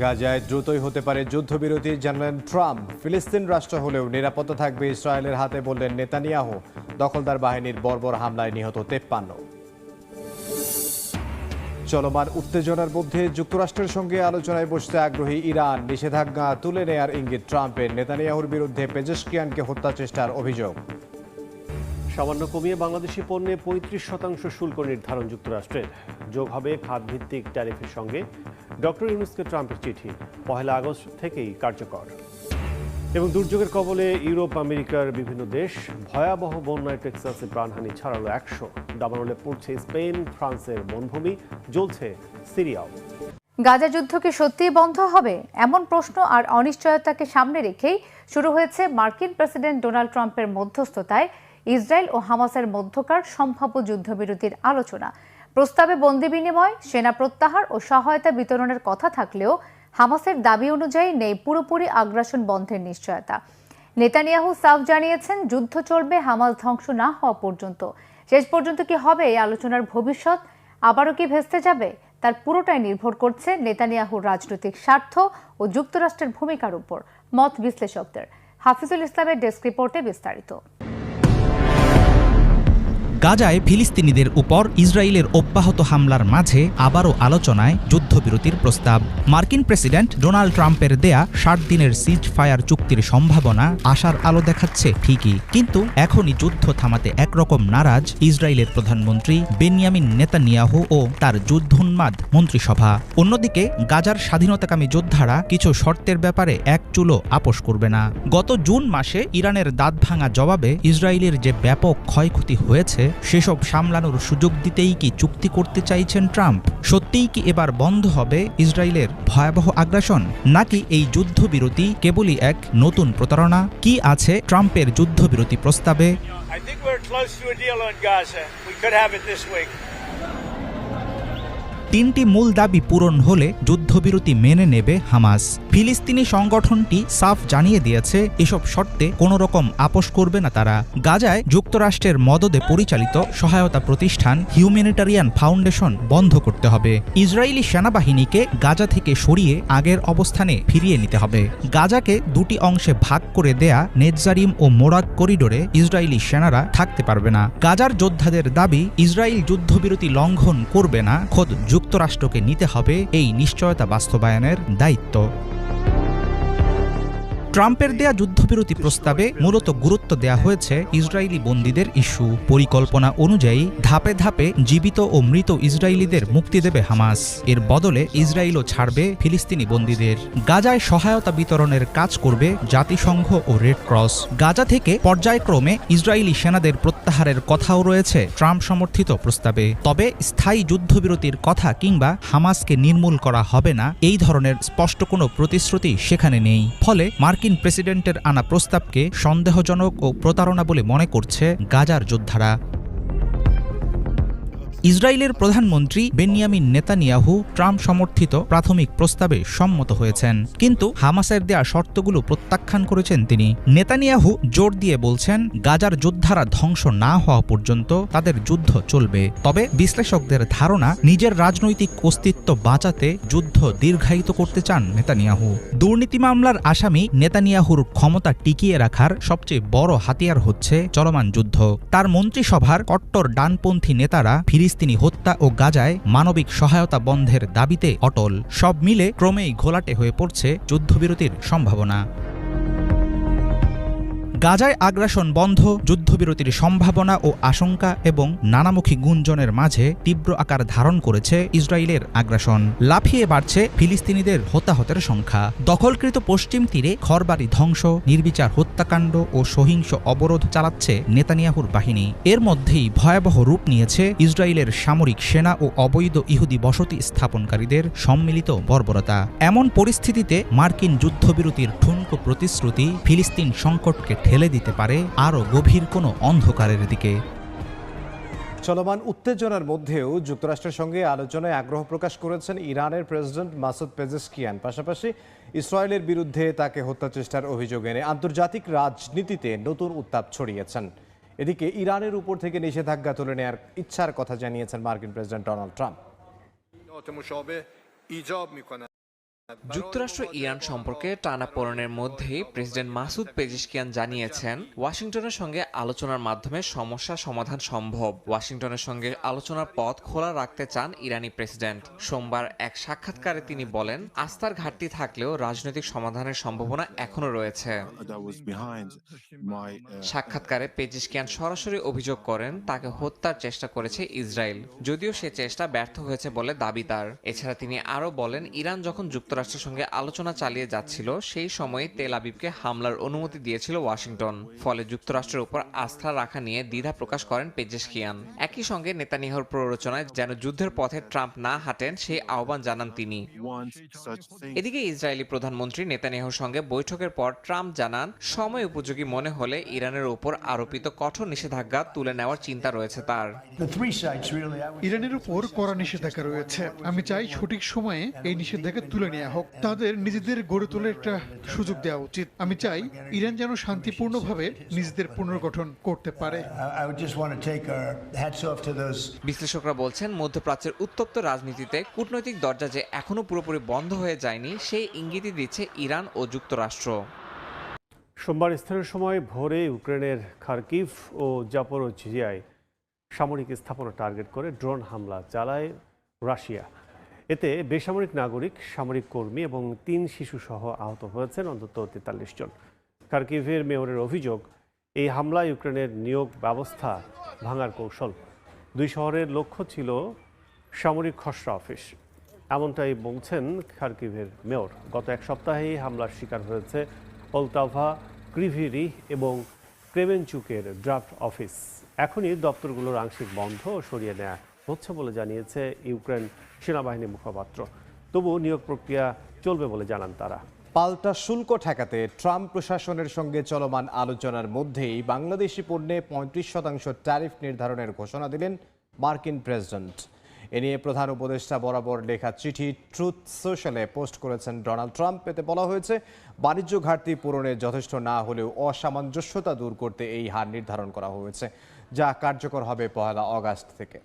গাজায় দ্রুতই হতে পারে যুদ্ধবিরতি, জানালেন ট্রাম্প। ফিলিস্তিন রাষ্ট্র হলেও নিরাপত্তা থাকবে ইসরায়েলের হাতে বললেন নেতানিয়াহু। দখলদার বাহিনীর বর্বর হামলায় নিহত তেপ্পান্ন। চলমান উত্তেজনার মধ্যে যুক্তরাষ্ট্রের সঙ্গে আলোচনায় বসতে আগ্রহী ইরান নিষেধাজ্ঞা তুলে নেয়ার ইঙ্গিত ট্রাম্পের। নেতানিয়াহুর বিরুদ্ধে পেজেশকিয়ানকে হত্যা চেষ্টার অভিযোগ। সামান্য কমিয়ে বাংলাদেশি পণ্যে পঁয়ত্রিশ শতাংশ শুল্ক নির্ধারণ যুক্তরাষ্ট্রের। যোগ হবে খাতভিত্তিক ট্যারিফের সঙ্গে। ডক্টর ইউনুসকে ট্রাম্পের চিঠি, পহেলা আগস্ট থেকেই কার্যকর। এবং দুর্যোগের কবলে ইউরোপ, আমেরিকার বিভিন্ন দেশ ভয়াবহ বন্যায় টেক্সাসে প্রাণহানি ছাড়ালো একশো। দাবানলে পড়ছে স্পেন, ফ্রান্সের বনভূমি, জ্বলছে সিরিয়াও। গাজা যুদ্ধ কি সত্যিই বন্ধ হবে? এমন প্রশ্ন আর অনিশ্চয়তাকে সামনে রেখেই শুরু হয়েছে মার্কিন প্রেসিডেন্ট ডোনাল্ড ট্রাম্পের মধ্যস্থতায় ইসরায়েল ও হামাসের মধ্যকার সম্ভাব্য যুদ্ধবিরতির আলোচনা। প্রস্তাবে বন্দি বিনিময়, সেনা প্রত্যাহার ও সহায়তা বিতরণের কথা থাকলেও হামাসের দাবি অনুযায়ী নেই পুরোপুরি আগ্রাসন বন্ধের নিশ্চয়তা। নেতানিয়াহু সাফ জানিয়েছেন, যুদ্ধ চলবে, হামাস ধ্বংস না হওয়া পর্যন্ত। শেষ পর্যন্ত কি হবে এই আলোচনার ভবিষ্যৎ? আবারও কি ভেস্তে যাবে? তার পুরোটাই নির্ভর করছে নেতানিয়াহুর রাজনৈতিক স্বার্থ ও যুক্তরাষ্ট্রের ভূমিকার উপর। মত বিশ্লেষকদের। হাফিজুল ইসলামের ডেস্ক রিপোর্টে বিস্তারিত। গাজায় ফিলিস্তিনিদের উপর ইসরায়েলের অব্যাহত হামলার মাঝে আবারও আলোচনায় যুদ্ধবিরতির প্রস্তাব। মার্কিন প্রেসিডেন্ট ডোনাল্ড ট্রাম্পের দেয়া ষাট দিনের সিজ ফায়ার চুক্তির সম্ভাবনা আশার আলো দেখাচ্ছে ঠিকই। কিন্তু এখনই যুদ্ধ থামাতে একরকম নারাজ ইসরায়েলের প্রধানমন্ত্রী বেনিয়ামিন নেতানিয়াহু ও তার যুদ্ধোন্মাদ মন্ত্রিসভা। অন্যদিকে গাজার স্বাধীনতাকামী যোদ্ধারা কিছু শর্তের ব্যাপারে এক চুলো আপোষ করবে না। গত জুন মাসে ইরানের দাঁত ভাঙা জবাবে ইসরায়েলের যে ব্যাপক ক্ষয়ক্ষতি হয়েছে সেসব সামলানোর সুযোগ দিতেই কি চুক্তি করতে চাইছেন ট্রাম্প? সত্যিই কি এবার বন্ধ হবে ইসরায়েলের ভয়াবহ আগ্রাসন? নাকি এই যুদ্ধবিরতি কেবলই এক নতুন প্রতারণা? কি আছে ট্রাম্পের যুদ্ধবিরতি প্রস্তাবে? তিনটি মূল দাবি পূরণ হলে যুদ্ধবিরতি মেনে নেবে হামাস। ফিলিস্তিনি সংগঠনটি সাফ জানিয়ে দিয়েছে, এসব শর্তে কোনো রকম আপোষ করবে না তারা। গাজায় যুক্তরাষ্ট্রের মদদে পরিচালিত সহায়তা প্রতিষ্ঠান হিউম্যানিটারিয়ান ফাউন্ডেশন বন্ধ করতে হবে। ইসরায়েলি সেনাবাহিনীকে গাজা থেকে সরিয়ে আগের অবস্থানে ফিরিয়ে নিতে হবে। গাজাকে দুটি অংশে ভাগ করে দেয়া নেটজারিম ও মোরাক করিডোরে ইসরায়েলি সেনারা থাকতে পারবে না। গাজার যোদ্ধাদের দাবি, ইসরায়েল যুদ্ধবিরতি লঙ্ঘন করবে না, খোদ যুক্তরাষ্ট্রকে নিতে হবে এই নিশ্চয়তা বাস্তবায়নের দায়িত্ব। ট্রাম্পের দেয়া যুদ্ধবিরতি প্রস্তাবে মূলত গুরুত্ব দেয়া হয়েছে ইসরায়েলি বন্দীদের ইস্যু, পরিকল্পনা অনুযায়ী ধাপে ধাপে জীবিত ও মৃত ইসরায়েলিদের মুক্তি দেবে হামাস। এর বদলে ইসরায়েলও ছাড়বে ফিলিস্তিনি বন্দীদের। গাজায় সহায়তা বিতরণের কাজ করবে জাতিসংঘ ও রেড ক্রস। গাজা থেকে পর্যায়ক্রমে ইসরায়েলি সেনাদের প্রত্যাহারের কথাও রয়েছে ট্রাম্প সমর্থিত প্রস্তাবে। তবে স্থায়ী যুদ্ধবিরতির কথা কিংবা হামাসকে নির্মূল করা হবে না, এই ধরনের স্পষ্ট কোনো প্রতিশ্রুতি সেখানে নেই। ফলে মার্কিন প্রেসিডেন্টের আনা প্রস্তাবকে সন্দেহজনক ও প্রতারণা বলে মনে করছে গাজার যোদ্ধারা। ইসরায়েলের প্রধানমন্ত্রী বেনিয়ামিন নেতানিয়াহু ট্রাম্প সমর্থিত প্রাথমিক প্রস্তাবে সম্মত হয়েছেন। কিন্তু হামাসের দেয়া শর্তগুলো প্রত্যাখ্যান করেছেন তিনি। নেতানিয়াহু জোর দিয়ে বলছেন, গাজার যোদ্ধারা ধ্বংস না হওয়া পর্যন্ত তাদের যুদ্ধ চলবে। তবে বিশ্লেষকদের ধারণা, নিজের রাজনৈতিক অস্তিত্ব বাঁচাতে যুদ্ধ দীর্ঘায়িত করতে চান নেতানিয়াহু। দুর্নীতি মামলার আসামি নেতানিয়াহুর ক্ষমতা টিকিয়ে রাখার সবচেয়ে বড় হাতিয়ার হচ্ছে চলমান যুদ্ধ। তার মন্ত্রিসভার কট্টর ডানপন্থী নেতারা ফিলিস্তিনি হত্যা ও গাজায় মানবিক সহায়তা বন্ধের দাবিতে অটল। সব মিলে ক্রমেই ঘোলাটে হয়ে পড়ছে যুদ্ধবিরতির সম্ভাবনা। গাজায় আগ্রাসন বন্ধ, যুদ্ধবিরতির সম্ভাবনা ও আশঙ্কা এবং নানামুখী গুঞ্জনের মাঝে তীব্র আকার ধারণ করেছে ইসরায়েলের আগ্রাসন। লাফিয়ে বাড়ছে ফিলিস্তিনিদের হতাহতের সংখ্যা। দখলকৃত পশ্চিম তীরে ঘরবাড়ি ধ্বংস, নির্বিচার হত্যাকাণ্ড ও সহিংস অবরোধ চালাচ্ছে নেতানিয়াহুর বাহিনী। এর মধ্যেই ভয়াবহ রূপ নিয়েছে ইসরায়েলের সামরিক সেনা ও অবৈধ ইহুদি বসতি স্থাপনকারীদের সম্মিলিত বর্বরতা। এমন পরিস্থিতিতে মার্কিন যুদ্ধবিরতির ঠুনকো প্রতিশ্রুতি ফিলিস্তিন সংকটকে ঠেলে দিতে পারে আরও গভীর কোনো অন্ধকারের দিকে। চলমান উত্তেজনার মধ্যেও যুক্তরাষ্ট্রের সঙ্গে আলোচনায় আগ্রহ প্রকাশ করেছেন ইরানের প্রেসিডেন্ট মাসুদ পেজেস্কিয়ান। পাশাপাশি ইসরায়েলের বিরুদ্ধে তাকে হত্যা চেষ্টার অভিযোগ এনে আন্তর্জাতিক রাজনীতিতে নতুন উত্তাপ ছড়িয়েছেন। এদিকে ইরানের উপর থেকে নিষেধাজ্ঞা তুলে নেওয়ার ইচ্ছার কথা জানিয়েছেন মার্কিন প্রেসিডেন্ট ডোনাল্ড ট্রাম্প। যুক্তরাষ্ট্র ইরান সম্পর্কে টানাপোড়েনের মধ্যেই প্রেসিডেন্ট মাসুদ পেজিশকিয়ান জানিয়েছেন ওয়াশিংটনের সঙ্গে আলোচনার মাধ্যমে সমস্যা সমাধান সম্ভব। ওয়াশিংটনের সঙ্গে আলোচনার পথ খোলা রাখতে চান ইরানি প্রেসিডেন্ট। সোমবার এক সাক্ষাৎকারে তিনি বলেন আস্থার ঘাটতি থাকলেও রাজনৈতিক সমাধানের সম্ভাবনা এখনও রয়েছে। Uh, সাক্ষাৎকারে পেজিশকিয়ান সরাসরি অভিযোগ করেন তাকে হত্যার চেষ্টা করেছে ইসরায়েল। যদিও সে চেষ্টা ব্যর্থ হয়েছে বলে দাবি তার। এছাড়া তিনি আরও বলেন ইরান যখন যুক্তরাষ্ট্রের সঙ্গে আলোচনা চালিয়ে যাচ্ছিল সেই সময় তেল আবিবকে হামলার অনুমতি দিয়েছিল ওয়াশিংটন। ফলে যুক্তরাষ্ট্রের উপর আস্থা রাখা নিয়ে দ্বিধা প্রকাশ করেন পেজেশকিয়ান একই সঙ্গে নেতানিয়াহুর প্ররোচনায় যেন যুদ্ধের পথে ট্রাম্প না হাঁটেন সেই আহ্বান জানান তিনি. এদিকে ইসরায়েলি প্রধানমন্ত্রী নেতানিয়াহুর সঙ্গে বৈঠকের পর ট্রাম্প জানান সময় উপযোগী মনে হলে ইরানের উপর আরোপিত কঠোর নিষেধাজ্ঞা তুলে নেওয়ার চিন্তা রয়েছে তার। ইরানের উপর কড়া নিষেধাজ্ঞা রয়েছে। আমি চাই সঠিক সময়ে এই নিষেধাজ্ঞা তুলে নেওয়া হোক তাদের নিজেদের গড়ে তোলার একটা সুযোগ দেওয়া উচিত। আমি চাই ইরান যেন শান্তিপূর্ণভাবে নিজেদের পুনর্গঠন করতে পারে। বিশ্লেষকরা বলছেন মধ্যপ্রাচ্যের উত্তপ্ত রাজনীতিতে কূটনৈতিক দরজা যে এখনও পুরোপুরি বন্ধ হয়ে যায়নি সেই ইঙ্গিতই দিচ্ছে ইরান ও যুক্তরাষ্ট্র। সোমবার স্থানীয় সময় ভোরে ইউক্রেনের খার্কিভ ও জাপোরোজিয়ায় সামরিক স্থাপনা টার্গেট করে ড্রোন হামলা চালায় রাশিয়া। এতে বেসামরিক নাগরিক, সামরিক কর্মী এবং তিন শিশুসহ আহত হয়েছেন, অন্তত তেতাল্লিশ জন। খার্কিভের মেয়রের অভিযোগ, এই হামলা ইউক্রেনের নিয়োগ ব্যবস্থা ভাঙার কৌশল। দুই শহরের লক্ষ্য ছিল সামরিক খসড়া অফিস। এমনটাই বলছেন খার্কিভের মেয়র। গত এক সপ্তাহেই হামলার শিকার হয়েছে অলতাভা ক্রিভিরি এবং ক্রেমেনচুকের ড্রাফট অফিস। এখনই দপ্তরগুলোর আংশিক বন্ধ সরিয়ে নেওয়া হচ্ছে বলে জানিয়েছে ইউক্রেন সেনাবাহিনী মুখপাত্র। তবু নিয়োগ প্রক্রিয়া চলবে বলে জানান তারা। পাল্টা শুল্ক ঠেকাতে ট্রাম্প প্রশাসনের সঙ্গে চলমান আলোচনার মধ্যেই বাংলাদেশি পণ্যে পঁয়ত্রিশ শতাংশ ট্যারিফ নির্ধারণের ঘোষণা দিলেন মার্কিন প্রেসিডেন্ট। এ নিয়ে প্রধান উপদেষ্টা বরাবর লেখা চিঠি ট্রুথ সোশ্যালে পোস্ট করেছেন ডোনাল্ড ট্রাম্প। এতে বলা হয়েছে, বাণিজ্য ঘাটতি পূরণে যথেষ্ট না হলেও অসামঞ্জস্যতা দূর করতে এই হার নির্ধারণ করা হয়েছে, যা কার্যকর হবে পহেলা অগাস্ট থেকে।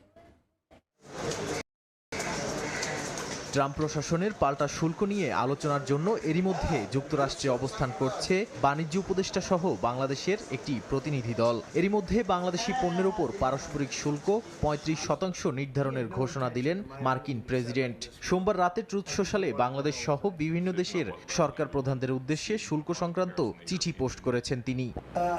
ট্রাম্প প্রশাসনের পাল্টা শুল্ক নিয়ে আলোচনার জন্য এরই মধ্যে যুক্তরাষ্ট্রে অবস্থান করছে বাণিজ্য উপদেষ্টা সহ বাংলাদেশের একটি প্রতিনিধি দল। এরই মধ্যে বাংলাদেশি পণ্যের উপর পারস্পরিক শুল্ক পঁয়ত্রিশ শতাংশ নির্ধারণের ঘোষণা দিলেন মার্কিন প্রেসিডেন্ট। সোমবার রাতে ট্রুথ সোশ্যালে বাংলাদেশ সহ বিভিন্ন দেশের সরকার প্রধানদের উদ্দেশ্যে শুল্ক সংক্রান্ত চিঠি পোস্ট করেছেন তিনি। Uh.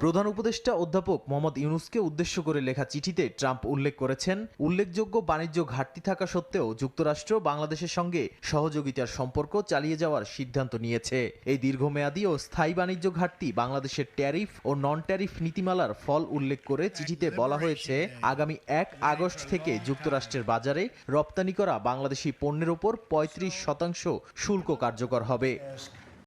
প্রধান উপদেষ্টা অধ্যাপক মোহাম্মদ ইউনুসকে উদ্দেশ্য করে লেখা চিঠিতে ট্রাম্প উল্লেখ করেছেন উল্লেখযোগ্য বাণিজ্য ঘাটতি থাকা সত্ত্বেও যুক্তরাষ্ট্র বাংলাদেশের সঙ্গে সহযোগিতার সম্পর্ক চালিয়ে যাওয়ার সিদ্ধান্ত নিয়েছে। এই দীর্ঘমেয়াদী ও স্থায়ী বাণিজ্য ঘাটতি বাংলাদেশের ট্যারিফ ও নন ট্যারিফ নীতিমালার ফল উল্লেখ করে চিঠিতে বলা হয়েছে, আগামী এক আগস্ট থেকে যুক্তরাষ্ট্রের বাজারে রপ্তানি করা বাংলাদেশি পণ্যের ওপর পঁয়ত্রিশ শতাংশ শুল্ক কার্যকর হবে।